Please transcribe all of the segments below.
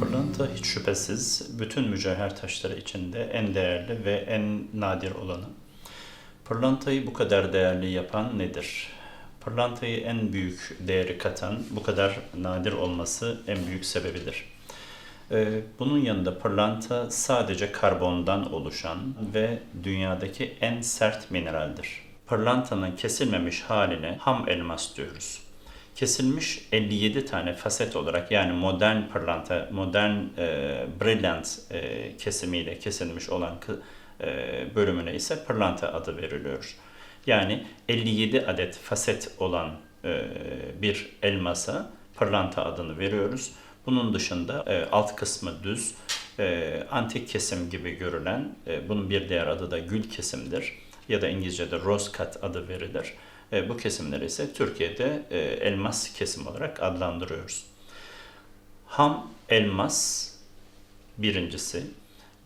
Pırlanta hiç şüphesiz bütün mücevher taşları içinde en değerli ve en nadir olanı. Pırlantayı bu kadar değerli yapan nedir? Pırlantayı en büyük değeri katan, bu kadar nadir olması en büyük sebebidir. Ee, Bunun yanında pırlanta sadece karbondan oluşan ve dünyadaki en sert mineraldir. Pırlantanın kesilmemiş haline ham elmas diyoruz. Kesilmiş 57 tane faset olarak yani modern pırlanta, modern e, brilliant e, kesimiyle kesilmiş olan e, bölümüne ise pırlanta adı veriliyor. Yani 57 adet faset olan e, bir elmasa pırlanta adını veriyoruz. Bunun dışında e, alt kısmı düz, e, antik kesim gibi görülen, e, bunun bir diğer adı da gül kesimdir ya da İngilizce'de rose adı verilir. E, bu kesimleri ise Türkiye'de e, elmas kesim olarak adlandırıyoruz. Ham elmas birincisi.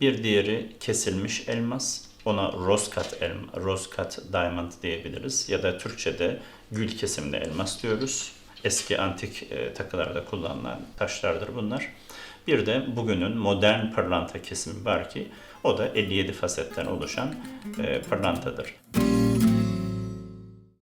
Bir diğeri kesilmiş elmas. Ona rose cut, elma, rose diamond diyebiliriz. Ya da Türkçe'de gül kesimli elmas diyoruz. Eski antik e, takılarda kullanılan taşlardır bunlar. Bir de bugünün modern pırlanta kesimi var ki o da 57 fasetten oluşan e, pırlantadır.